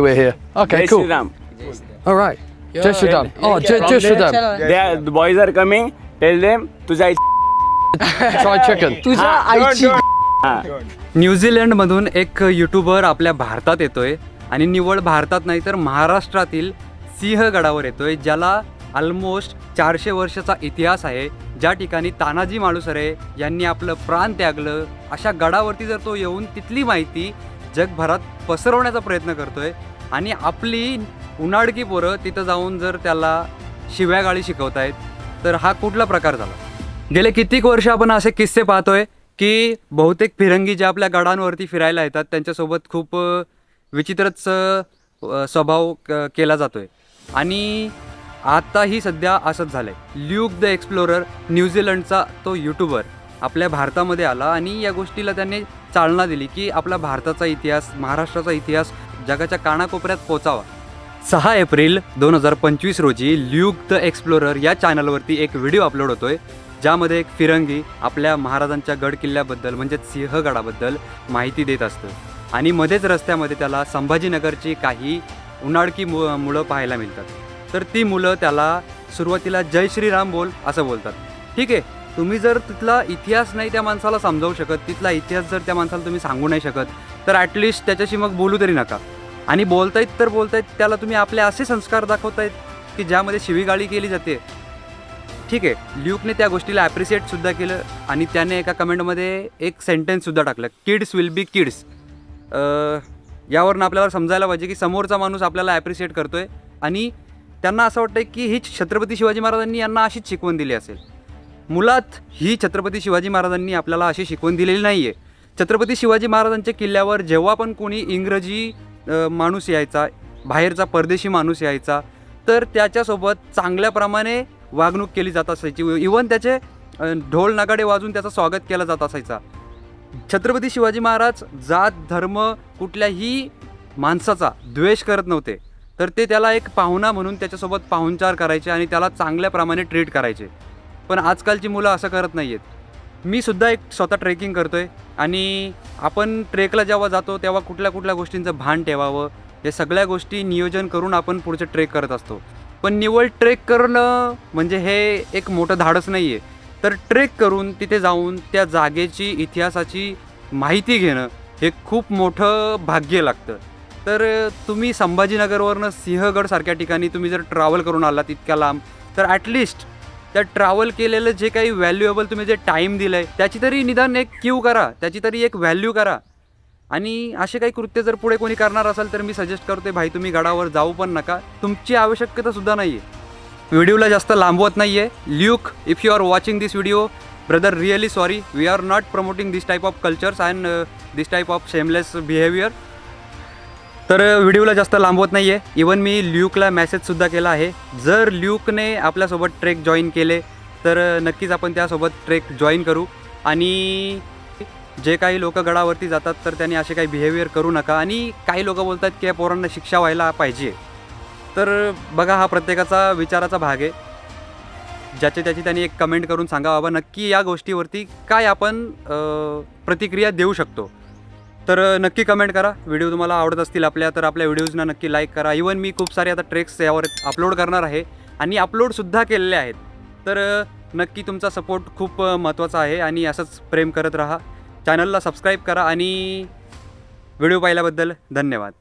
We're here. Okay, Jai cool. Shri Ram. All right. Just for them. Oh, just, just for them. They are, the boys are coming. Tell them तुझा Try chicken. तुझ्या आईची न्यूझीलंडमधून एक YouTuber आपल्या भारतात येतोय आणि निवळ भारतात नाही तर महाराष्ट्रातील सिंहगडावर येतोय ज्याला ऑलमोस्ट चारशे वर्षाचा इतिहास आहे ज्या ठिकाणी तानाजी मालुसरे यांनी आपलं प्राण त्यागलं अशा गडावरती जर तो येऊन तिथली माहिती जगभरात पसरवण्याचा प्रयत्न करतोय आणि आपली उन्हाळकी पोरं तिथं जाऊन जर त्याला शिव्या गाळी शिकवतायत तर हा कुठला प्रकार झाला? गेले कित्येक वर्ष आपण असे किस्से पाहतोय की बहुतेक फिरंगी ज्या आपल्या गडांवरती फिरायला येतात त्यांच्यासोबत खूप विचित्रच स्वभाव क- केला जातोय. आणि आताही सध्या असंच झालं आहे ल्यूक द एक्सप्लोरर न्यूझीलंडचा तो यूट्यूबर आपल्या भारतामध्ये आला आणि या गोष्टीला त्यांनी चालना दिली की आपला भारताचा इतिहास महाराष्ट्राचा इतिहास जगाच्या कानाकोपऱ्यात पोचावा. सहा एप्रिल दोन हजार पंचवीस रोजी ल्यूक द एक्सप्लोरर या चॅनलवरती एक व्हिडिओ अपलोड होतोय ज्यामध्ये एक फिरंगी आपल्या महाराजांच्या गड किल्ल्याबद्दल म्हणजेच सिंहगडाबद्दल माहिती देत असतं. आणि मध्येच रस्त्यामध्ये त्याला संभाजीनगरची काही उन्हाळकी मु मुलं पाहायला मिळतात. तर ती मुलं त्याला सुरुवातीला जय श्रीराम बोल असं बोलतात. ठीक आहे तुम्ही जर तिथला इतिहास नाही त्या माणसाला समजावू शकत तिथला इतिहास जर त्या माणसाला तुम्ही सांगू नाही शकत तर ॲटलिस्ट त्याच्याशी मग बोलू तरी नका. आणि बोलतायत तर बोलतायत त्याला तुम्ही आपले असे संस्कार दाखवतायत की ज्यामध्ये शिवीगाळी केली जाते. ठीक आहे ल्यूकने त्या गोष्टीला ॲप्रिशिएटसुद्धा केलं आणि त्याने एका कमेंटमध्ये एक सेंटेन्ससुद्धा टाकलं. किड्स विल बी किड्स यावरनं आपल्याला समजायला पाहिजे की समोरचा माणूस आपल्याला ॲप्रिशिएट आहे आणि त्यांना असं वाटतं की ही छत्रपती शिवाजी महाराजांनी यांना अशीच शिकवण दिली असेल. मुळात ही छत्रपती शिवाजी महाराजांनी आपल्याला अशी शिकवण दिलेली नाही आहे छत्रपती शिवाजी महाराजांच्या किल्ल्यावर जेव्हा पण कोणी इंग्रजी माणूस यायचा बाहेरचा परदेशी माणूस यायचा तर त्याच्यासोबत चांगल्याप्रमाणे वागणूक केली जात असायची. इवन त्याचे ढोल नगाडे वाजून त्याचं स्वागत केलं जात असायचा. छत्रपती शिवाजी महाराज जात धर्म कुठल्याही माणसाचा द्वेष करत नव्हते. तर ते त्याला एक पाहुणा म्हणून त्याच्यासोबत पाहुणचार करायचे आणि त्याला चांगल्याप्रमाणे ट्रीट करायचे. पण आजकालची मुलं असं करत नाही आहेत मी सुद्धा एक स्वतः ट्रेकिंग करतो आहे आणि आपण ट्रेकला जेव्हा जातो तेव्हा कुठल्या कुठल्या गोष्टींचं भान ठेवावं या सगळ्या गोष्टी नियोजन करून आपण पुढचं ट्रेक करत असतो. पण निवड ट्रेक करणं म्हणजे हे एक मोठं धाडस नाही आहे तर ट्रेक करून तिथे जाऊन त्या जागेची इतिहासाची माहिती घेणं हे खूप मोठं भाग्य लागतं. तर तुम्ही संभाजीनगरवरनं सिंहगडसारख्या ठिकाणी तुम्ही जर ट्रॅव्हल करून आलात इतक्या लांब तर ॲटलिस्ट त्या ट्रॅव्हल केलेलं जे काही व्हॅल्युएबल तुम्ही जे टाईम दिलं आहे त्याची तरी निदान एक क्यू करा. त्याची तरी एक व्हॅल्यू करा. आणि असे काही कृत्य जर पुढे कोणी करणार असाल तर मी सजेस्ट करते भाई तुम्ही गडावर जाऊ पण नका. तुमची आवश्यकता सुद्धा नाही आहे व्हिडिओला जास्त लांबवत नाही आहे Luke if you are watching this video brother really sorry we are not promoting this type of cultures and this type of shameless behaviour तर व्हिडिओला जास्त लांबवत नाही आहे इवन मी ल्यूकला मेसेजसुद्धा केला आहे. जर ल्यूकने आपल्यासोबत ट्रेक जॉईन केले तर नक्कीच आपण त्यासोबत ट्रेक जॉईन करू. आणि जे काही लोक गडावरती जातात तर त्यांनी असे काही बिहेवियर करू नका. आणि काही लोक बोलतात की या पोरांना शिक्षा व्हायला पाहिजे. तर बघा हा प्रत्येकाचा विचाराचा भाग आहे. ज्याचे त्याची त्यांनी एक कमेंट करून सांगा बाबा नक्की या गोष्टीवरती काय आपण प्रतिक्रिया देऊ शकतो. तर नक्की कमेंट करा. व्हिडिओ तुम्हाला आवडत असतील आपल्या तर आपल्या व्हिडिओजना नक्की लाईक करा. इवन मी खूप सारे आता ट्रेक्स यावर अपलोड करणार आहे आणि अपलोडसुद्धा केलेले आहेत. तर नक्की तुमचा सपोर्ट खूप महत्त्वाचा आहे आणि असंच प्रेम करत राहा. चॅनलला सबस्क्राईब करा आणि व्हिडिओ पाहिल्याबद्दल धन्यवाद.